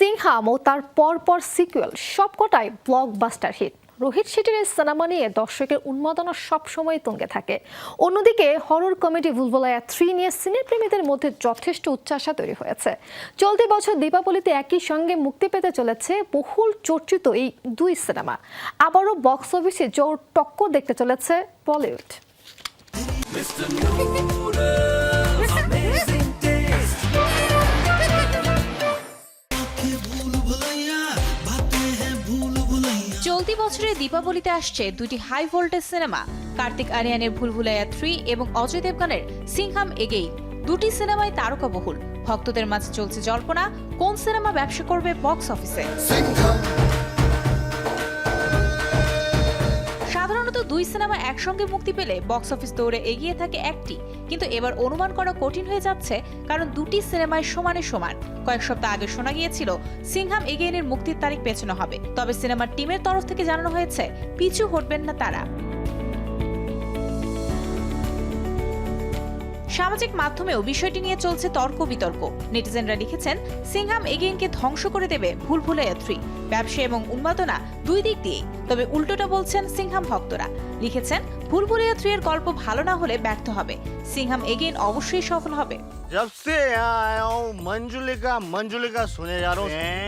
সিংহাম ও তার পরপর সিকুয়েল, সবকটাই ব্লকবাস্টার হিট রোহিত শেঠির এই সিনেমা নিয়ে দর্শকের উন্মাদনা সবসময় তুঙ্গে থাকে। অন্যদিকে হরর কমেডি ভুলভুলায়া থ্রি নিয়ে সিনেপ্রেমীদের মধ্যে যথেষ্ট উচ্চাসা তৈরি হয়েছে। চলতি বছর দীপাবলিতে একই সঙ্গে মুক্তি পেতে চলেছে বহুল চর্চিত এই দুই সিনেমা। আবারও বক্স অফিসে জোর টক্কর দেখতে চলেছে বলিউড। চলতি বছরে দীপাবলিতে আসছে দুটি হাই ভোল্টেজ সিনেমা কার্তিক আরিয়ানের ভুলভুলাইয়া থ্রি এবং অজয় দেবগানের সিংহাম এগেই। দুটি সিনেমায় তারকা বহুল ভক্তদের মাঝে চলছে জল্পনা, কোন সিনেমা ব্যবসা করবে বক্স অফিসে একসঙ্গে মুক্তি পেলে বক্স অফিস দৌড়ে এগিয়ে থাকে একটি। কিন্তু এবার অনুমান করা কঠিন হয়ে যাচ্ছে, কারণ দুটি সিনেমায় সমানে সমান। কয়েক সপ্তাহ আগে শোনা গিয়েছিল, সিংহাম এগেইনের মুক্তির তারিখ পেছানো হবে। তবে সিনেমার টিমের তরফ থেকে জানানো হয়েছে, পিছু হটবেন না তারা। সামাজিক মাধ্যমেও বিষয়টি নিয়ে চলছে তর্ক বিতর্ক। নেটিজেনরা লিখেছেন, সিংহাম এগেইনকে ধ্বংস করে দেবে ভুল ভুলাইয়া থ্রি ব্যবসা এবং উন্মাদনা দুই দিক দিয়েই। তবে উল্টোটা বলছেন সিংহাম ভক্তরা। লিখেছেন ভুলভুলিয়া থ্রি এর গল্প ভালো না হলে ব্যর্থ হবে। সিংহাম এগেইন অবশ্যই সফল হবে।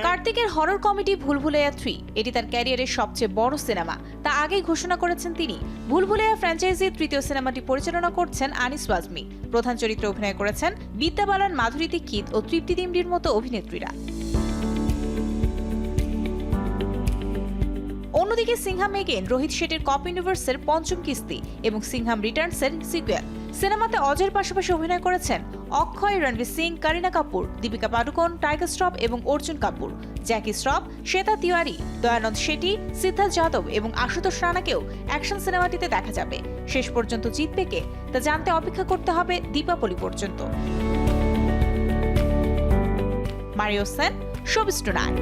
কার্তিকের হরর কমেডি ভুলভুলাইয়া থ্রি এটি তার ক্যারিয়ারের সবচেয়ে বড় সিনেমা তা আগেই ঘোষণা করেছেন তিনি। ভুলভুলাইয়া ফ্র্যাঞ্চাইজির তৃতীয় সিনেমাটি পরিচালনা করছেন আনিস ওয়াজমি। প্রধান চরিত্রে অভিনয় করেছেন বিদ্যা বালান মাধুরী দীক্ষিত ও তৃপ্তি দিমডির মতো অভিনেত্রীরা। অন্যদিকে সিংহাম এগেন রোহিত শেঠির কপ ইউনিভার্সের পঞ্চম কিস্তি এবং সিংহাম রিটার্নসের সিকুয়েল সিনেমাতে অজয়ের পাশাপাশি অভিনয় করেছেন অক্ষয়, রণবীর সিং, করিনা কাপুর, দীপিকা পাডুকোন, টাইগার শ্রফ এবং অর্জুন কাপুর। জ্যাকি শ্রফ, শ্বেতা তিওয়ারি, দয়ানন্দ শেঠি, সিদ্ধার্থ যাদব এবং আশুতোষ রানাকেও অ্যাকশন সিনেমাটিতে দেখা যাবে। শেষ পর্যন্ত জিতবে কে তা জানতে অপেক্ষা করতে হবে দীপাবলি পর্যন্ত। Mario Sen showbiz tonight